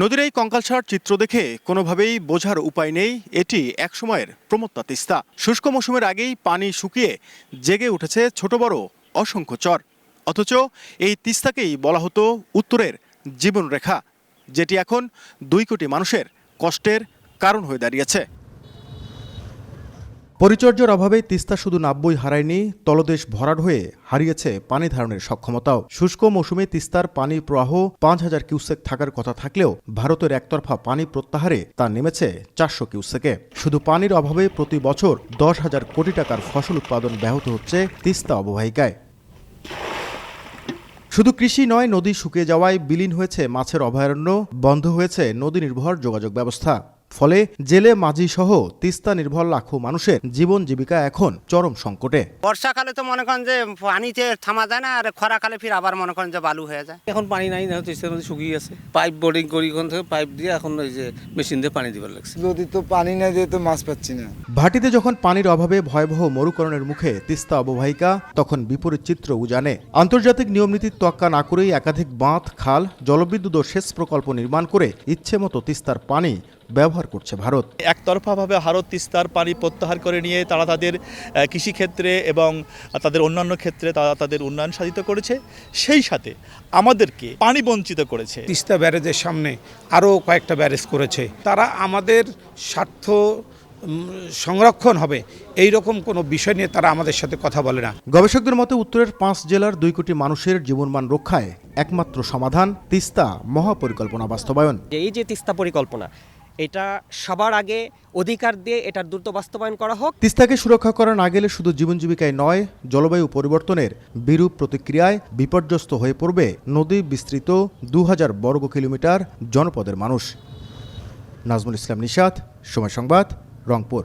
নদীর এই কঙ্কালসার চিত্র দেখে কোনোভাবেই বোঝার উপায় নেই। এটি একসময়ের প্রমত্তা তিস্তা। শুষ্ক মৌসুমের আগেই পানি শুকিয়ে জেগে উঠেছে ছোট বড় অসংখ্য চর। অথচ এই তিস্তাকেই বলা হতো উত্তরের জীবনরেখা, যেটি এখন দুই কোটি মানুষের কষ্টের কারণ হয়ে দাঁড়িয়েছে। পরিচর্যার অভাবে তিস্তা শুধু নাব্যই হারায়নি, তলদেশ ভরাট হয়ে হারিয়েছে পানি ধারণের সক্ষমতাও। শুষ্ক মৌসুমে তিস্তার পানি প্রবাহ পাঁচ হাজার কিউসেক থাকার কথা থাকলেও ভারতের একতরফা পানি প্রত্যাহারে তা নেমেছে চারশো কিউসেকে। শুধু পানির অভাবে প্রতি বছর দশ হাজার কোটি টাকার ফসল উৎপাদন ব্যাহত হচ্ছে তিস্তা অববাহিকায়। শুধু কৃষি নয়, নদী শুকিয়ে যাওয়ায় বিলীন হয়েছে মাছের অভয়ারণ্য, বন্ধ হয়েছে নদী নির্ভর যোগাযোগ ব্যবস্থা। ফলে জেলে মাঝি সহ তিস্তা নির্ভর লাখো মানুষের জীবন জীবিকা এখন চরম সংকটে। বর্ষাকালে তো মনে করেন যে পানিতে থামা যায় না আর খরাকালে ফির আবার মনে করেন যে বালু হয়ে যায়। এখন পানি নাই না তিস্তা নদী শুকিয়ে গেছে। পাইপ বোর্ডিং করি ওখান থেকে পাইপ দিয়ে এখন ওই যে মেশিন দিয়ে পানি দিবার লাগছে। নদী তো পানি না দিয়ে তো মাছ পাচ্ছি না। ভাটিতে যখন পানির অভাবে ভয়াবহ মরুকরণের মুখে তিস্তা অববাহিকা তখন বিপরীত চিত্র উজানে। আন্তর্জাতিক নিয়মনীতির তোয়াক্কা না করেই একাধিক বাঁধ খাল জলবিদ্যুৎ ও সেচ প্রকল্প নির্মাণ করে ইচ্ছে মতো তিস্তার পানি ব্যবহার করছে ভারত। একতরফাভাবে ভারত তিস্তার পানি প্রত্যাহার করে নিয়ে তারা তাদের কৃষিক্ষেত্রে এবং তাদের অন্যান্য ক্ষেত্রে তারা তাদের উন্নয়ন সাধিত করেছে সেই সাথে আমাদেরকে পানি বঞ্চিত করেছে। তিস্তা ব্যারেজের সামনে আরও কয়েকটা ব্যারেজ করেছে। তারা আমাদের স্বার্থ সংরক্ষণ হবে এই রকম কোনো বিষয় নিয়ে তারা আমাদের সাথে কথা বলে না। গবেষকদের মতে উত্তরের পাঁচ জেলার দুই কোটি মানুষের জীবনমান রক্ষায় একমাত্র সমাধান তিস্তা মহাপরিকল্পনা বাস্তবায়ন। এই যে তিস্তা পরিকল্পনা এটা সবার আগে অধিকার দিয়ে এটার দ্রুত বাস্তবায়ন করা হোক। তিস্তাকে সুরক্ষা করা না গেলে শুধু জীবন জীবিকায় নয়, জলবায়ু পরিবর্তনের বিরূপ প্রতিক্রিয়ায় বিপর্যস্ত হয়ে পড়বে নদী বিস্তৃত দু হাজার বর্গ কিলোমিটার জনপদের মানুষ। নাজমুল ইসলাম নিশাত, সময় সংবাদ, রংপুর।